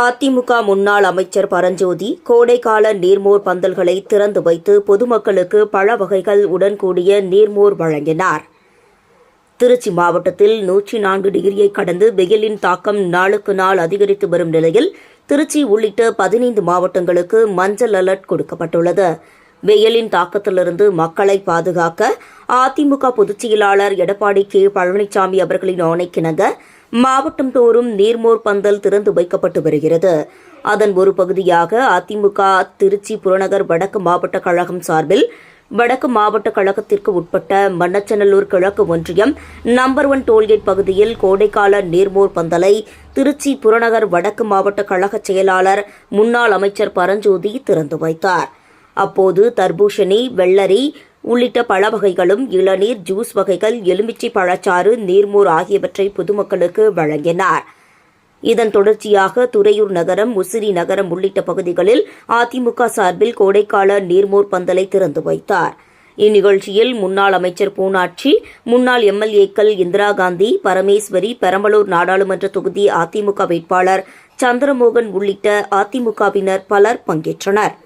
அதிமுக முன்னாள் அமைச்சர் பரஞ்சோதி கோடைக்கால நீர்மோர் பந்தல்களை திறந்து வைத்து பொதுமக்களுக்கு பழ வகைகள் உடன் கூடிய நீர்மோர் வழங்கினார். திருச்சி மாவட்டத்தில் நூற்றி நான்கு டிகிரியை கடந்து வெயிலின் தாக்கம் நாளுக்கு நாள் அதிகரித்து வரும் நிலையில் திருச்சி உள்ளிட்ட பதினைந்து மாவட்டங்களுக்கு மஞ்சள் அலர்ட் கொடுக்கப்பட்டுள்ளது. வெயிலின் தாக்கத்திலிருந்து மக்களை பாதுகாக்க அதிமுக பொதுச் செயலாளர் எடப்பாடி கே பழனிசாமி அவர்களின் ஆணைக்கிணங்க மாவட்டம் தோறும் நீர்மோர் பந்தல் திறந்து வைக்கப்பட்டு வருகிறது. அதன் ஒரு பகுதியாக அதிமுக திருச்சி புறநகர் வடக்கு மாவட்ட கழகம் சார்பில் வடக்கு மாவட்ட கழகத்திற்கு உட்பட்ட மன்னச்சநல்லூர் கிழக்கு ஒன்றியம் நம்பர் ஒன் டோல்கேட் பகுதியில் கோடைக்கால நீர்மோர் பந்தலை திருச்சி புறநகர் வடக்கு மாவட்ட கழக செயலாளர் முன்னாள் அமைச்சர் பரஞ்சோதி திறந்து வைத்தார். அப்போது தர்பூஷணி வெள்ளரி உள்ளிட்ட பழ வகைகளும் இளநீர் ஜூஸ் வகைகள் எலுமிச்சை பழச்சாறு நீர்மோர் ஆகியவற்றை பொதுமக்களுக்கு வழங்கினார். இதன் தொடர்ச்சியாக துறையூர் நகரம் முசிறி நகரம் உள்ளிட்ட பகுதிகளில் அதிமுக சார்பில் கோடைக்கால நீர்மோர் பந்தலை திறந்து வைத்தார். இந்நிகழ்ச்சியில் முன்னாள் அமைச்சர் பூனாட்சி முன்னாள் எம்எல்ஏக்கள் இந்திரா காந்தி பரமேஸ்வரி பெரம்பலூர் நாடாளுமன்ற தொகுதி அதிமுக வேட்பாளர் சந்திரமோகன் உள்ளிட்ட அதிமுகவினர் பலர் பங்கேற்றனர்.